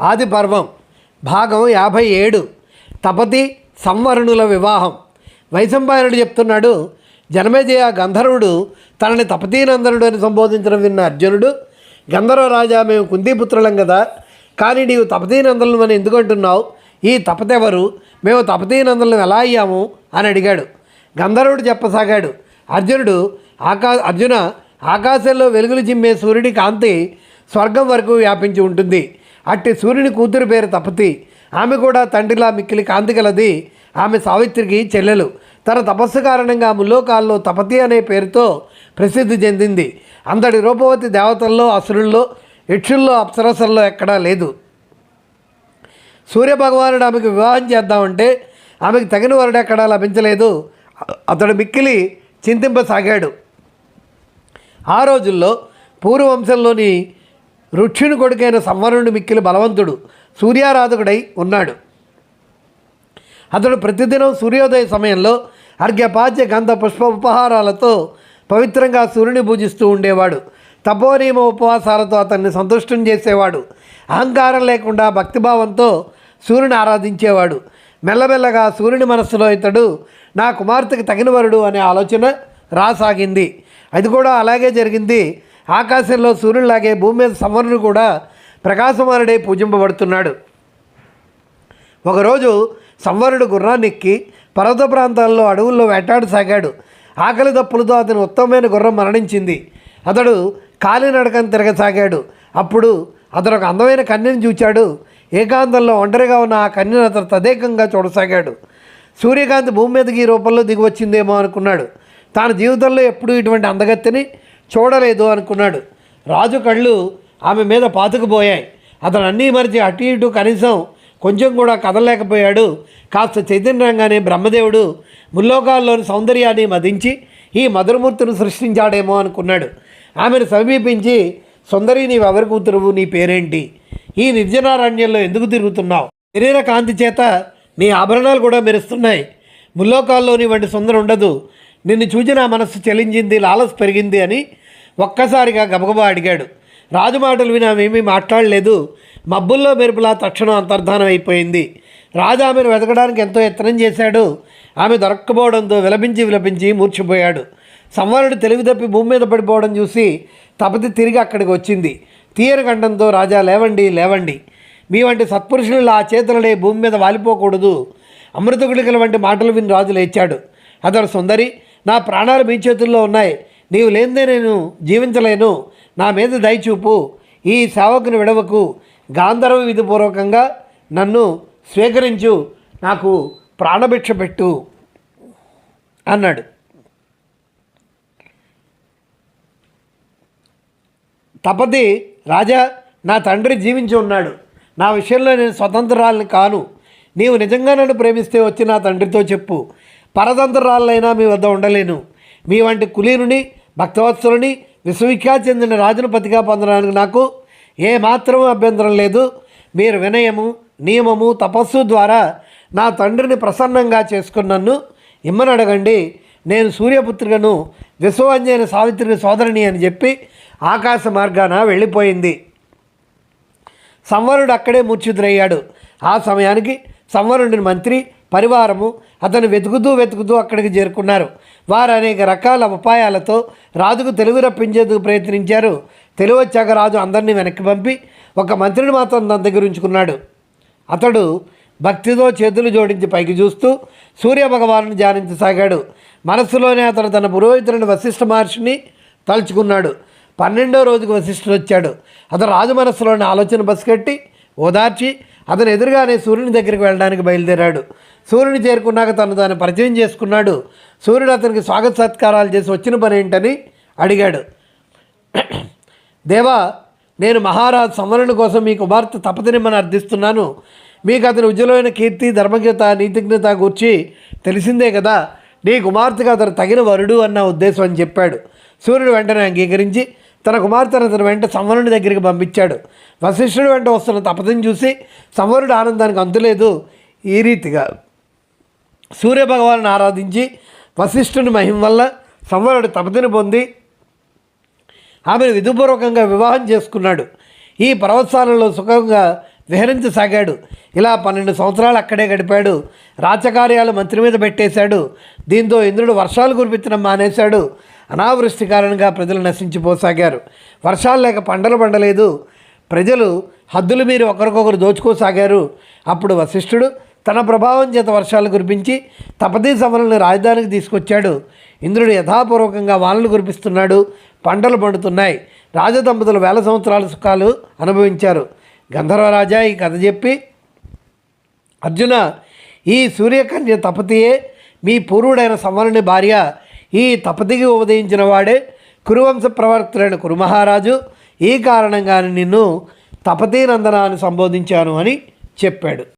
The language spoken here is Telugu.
ఆది పర్వం భాగం యాభై ఏడు తపతి సంవరణుల వివాహం. వైశంపాయనుడు చెప్తున్నాడు జనమేజయ గంధర్వుడు తనని తపతీనందనుడు అని సంబోధించడం విన్న అర్జునుడు గంధర్వ రాజా మేము కుందీపుత్రులం కదా కానీ నీవు తపతీనందనులు అని ఎందుకు అంటున్నావు ఈ తపతెవరు? మేము తపతీనందనులు ఎలా అయ్యాము? అని అడిగాడు. గంధర్వుడు చెప్పసాగాడు అర్జునుడు ఆకా అర్జున ఆకాశంలో వెలుగులు చిమ్మే సూర్యుడి కాంతి స్వర్గం వరకు వ్యాపించి ఉంటుంది. అట్టి సూర్యుని కూతురు పేరు తపతి. ఆమె కూడా తండ్రిలా మిక్కిలి కాంతి గలది. ఆమె సావిత్రికి చెల్లెలు. తన తపస్సు కారణంగా ముల్లోకాల్లో తపతి అనే పేరుతో ప్రసిద్ధి చెందింది. అంతటి రూపవతి దేవతల్లో అసురుల్లో యక్షుల్లో అప్సరసల్లో ఎక్కడా లేదు. సూర్యభగవానుడు ఆమెకు వివాహం చేద్దామంటే ఆమెకు తగిన వరుడు ఎక్కడా లభించలేదు. అతడు మిక్కిలి చింతింపసాగాడు. ఆ రోజుల్లో పూర్వవంశంలోని రుక్షుని కొడుకైన సంవరుణుడు మిక్కిలి బలవంతుడు సూర్యారాధకుడై ఉన్నాడు. అతడు ప్రతిదినం సూర్యోదయ సమయంలో అర్ఘ్యపాద్య గంధ పుష్ప ఉపహారాలతో పవిత్రంగా సూర్యుని పూజిస్తూ ఉండేవాడు. తపోనియమ ఉపవాసాలతో అతన్ని సంతుష్టం చేసేవాడు. అహంకారం లేకుండా భక్తిభావంతో సూర్యుని ఆరాధించేవాడు. మెల్లమెల్లగా సూర్యుని మనస్సులో ఇతడు నా కుమార్తెకి తగిన వరుడు అనే ఆలోచన రాసాగింది. అది కూడా అలాగే జరిగింది. ఆకాశంలో సూర్యుడిలాగే భూమి మీద సమరుడు కూడా ప్రకాశమానుడై పూజింపబడుతున్నాడు. ఒకరోజు సంవరుడు గుర్రాన్నెక్కి పర్వత ప్రాంతాల్లో అడవుల్లో వేటాడసాగాడు ఆకలి దప్పులతో అతని ఉత్తమమైన గుర్రం మరణించింది. అతడు కాలినడకను తిరగసాగాడు. అప్పుడు అతను ఒక అందమైన కన్యను చూచాడు. ఏకాంతంలో ఒంటరిగా ఉన్న ఆ కన్యను అతను తదేకంగా చూడసాగాడు. సూర్యకాంతి భూమి మీదకి ఈ రూపంలో దిగి వచ్చిందేమో అనుకున్నాడు. తాను జీవితంలో ఎప్పుడూ ఇటువంటి అందగత్తిని చూడలేదు అనుకున్నాడు. రాజు కళ్ళు ఆమె మీద పాతుకుపోయాయి. అతను అన్నీ మరిచి అటు ఇటు కనీసం కొంచెం కూడా కదలలేకపోయాడు. కాస్త చైతన్యంగానే బ్రహ్మదేవుడు ముల్లోకాల్లోని సౌందర్యాన్ని మదించి ఈ మధురమూర్తిని సృష్టించాడేమో అనుకున్నాడు. ఆమెను సమీపించి సుందరి నీవెవరి కూతురువు? నీ పేరేంటి? ఈ నిర్జనారణ్యంలో ఎందుకు తిరుగుతున్నావు? శరీర కాంతి చేత నీ ఆభరణాలు కూడా మెరుస్తున్నాయి. ముల్లోకాల్లోని వంటి సుందర ఉండదు నిన్ను చూచిన నా మనస్సు చెలించింది లాలస్ పెరిగింది అని ఒక్కసారిగా గబగబా అడిగాడు. రాజు మాటలు విని ఆమె ఏమీ మాట్లాడలేదు. మబ్బుల్లో మెరుపులా తక్షణం అంతర్ధానం అయిపోయింది. రాజు ఆమెను వెతకడానికి ఎంతో యత్నం చేశాడు. ఆమె దొరక్కపోవడంతో విలపించి విలపించి మూర్చిపోయాడు. సంవరుడు తెలివి తప్పి భూమి మీద పడిపోవడం చూసి తపతి తిరిగి అక్కడికి వచ్చింది. తీయని కంఠంతో రాజా లేవండి లేవండి. మీ వంటి సత్పురుషులు ఆ చేతులనే భూమి మీద వాలిపోకూడదు. అమృత గుళికల వంటి మాటలు విని రాజు లేచాడు. అతడు సుందరి నా ప్రాణాలు మీ చేతుల్లో ఉన్నాయి. నీవు లేనిదే నేను జీవించలేను. నా మీద దయచూపు ఈ సేవకుని విడవకు. గాంధర్వ విధిపూర్వకంగా నన్ను స్వీకరించు. నాకు ప్రాణభిక్ష పెట్టు అన్నాడు. తపతి రాజా నా తండ్రి జీవించి ఉన్నాడు. నా విషయంలో నేను స్వతంత్రాలని కాను. నీవు నిజంగా నన్ను ప్రేమిస్తే వచ్చి నా తండ్రితో చెప్పు. పరతంత్రాలైనా మీ వద్ద ఉండలేను. మీ వంటి కులీనుని భక్తవత్సలుని విశ్వవిఖ్యాతి చెందిన రాజును పతిగా పొందడానికి నాకు ఏ మాత్రం అభ్యంతరం లేదు. మీరు వినయము నియమము తపస్సు ద్వారా నా తండ్రిని ప్రసన్నంగా చేసుకున్నన్ను ఇమ్మని అడగండి. నేను సూర్యపుత్రికను విశ్వవంజైన సావిత్రిని సోదరిని అని చెప్పి ఆకాశ మార్గాన వెళ్ళిపోయింది. సంవరుడు అక్కడే మూర్ఛితుడయ్యాడు. ఆ సమయానికి సంవరుడిని మంత్రి పరివారము అతను వెతుకుతూ వెతుకుతూ అక్కడికి చేరుకున్నారు. వారు అనేక రకాల ఉపాయాలతో రాజుకు తెలుగు రప్పించేందుకు ప్రయత్నించారు. తెలివి వచ్చాక రాజు అందరినీ వెనక్కి పంపి ఒక మంత్రిని మాత్రం తన దగ్గర ఉంచుకున్నాడు. అతడు భక్తితో చేతులు జోడించి పైకి చూస్తూ సూర్యభగవాను ధ్యానించసాగాడు. మనస్సులోనే అతను తన పురోహితులను వశిష్ఠ మహర్షిని తలుచుకున్నాడు. పన్నెండో రోజుకు వశిష్ఠుడు వచ్చాడు. అతను రాజు మనస్సులోని ఆలోచన బస్కెట్టి ఓదార్చి అతను ఎదురుగానే సూర్యుని దగ్గరికి వెళ్ళడానికి బయలుదేరాడు. సూర్యుని చేరుకున్నాక తను తాను పరిచయం చేసుకున్నాడు. సూర్యుడు అతనికి స్వాగత సత్కారాలు చేసి వచ్చిన పని ఏంటని అడిగాడు. దేవా నేను మహారాజ్ సంవరణ కోసం మీ కుమార్తె తపతినిమ్మని అర్థిస్తున్నాను. మీకు అతని ఉజ్వలమైన కీర్తి ధర్మజ్ఞత నీతిజ్ఞత గూర్చి తెలిసిందే కదా. నీ కుమార్తెకు అతను తగిన వరుడు అన్న ఉద్దేశం అని చెప్పాడు. సూర్యుడు వెంటనే అంగీకరించి తన కుమార్తెను అతని వెంట సంవరుని దగ్గరికి పంపించాడు. వశిష్ఠుడు వెంట వస్తున్న తపతిని చూసి సంవరుడు ఆనందానికి అంతులేదు. ఈ రీతిగా సూర్యభగవాను ఆరాధించి వశిష్ఠుని మహిమ వల్ల సంవరుడు తపతిని పొంది ఆమెను విధుపూర్వకంగా వివాహం చేసుకున్నాడు. ఈ పర్వతశాలలో సుఖంగా విహరించసాగాడు. ఇలా పన్నెండు సంవత్సరాలు అక్కడే గడిపాడు. రాచకార్యాలు మంత్రి మీద పెట్టేశాడు. దీంతో ఇంద్రుడు వర్షాలు కురిపించడం మానేశాడు. అనావృష్టి కారణంగా ప్రజలు నశించిపోసాగారు. వర్షాలు లేక పంటలు పండలేదు. ప్రజలు హద్దులు మీరు ఒకరికొకరు దోచుకోసాగారు. అప్పుడు వశిష్ఠుడు తన ప్రభావం చేత వర్షాలు కురిపించి తపతీ సభలను రాజధానికి తీసుకొచ్చాడు. ఇంద్రుడు యథాపూర్వకంగా వానలు కురిపిస్తున్నాడు. పంటలు పండుతున్నాయి. రాజదంపతులు వేల సంవత్సరాల సుఖాలు అనుభవించారు. గంధర్వరాజా ఈ కథ చెప్పి అర్జున ఈ సూర్యకన్య తపతియే మీ పూర్వుడైన సమరుని భార్య. ఈ తపతికి ఉపదయించిన వాడే కురువంశ ప్రవర్తులైన కురుమహారాజు. ఈ కారణంగానే నిన్ను తపతీనందన అని సంబోధించాను అని చెప్పాడు.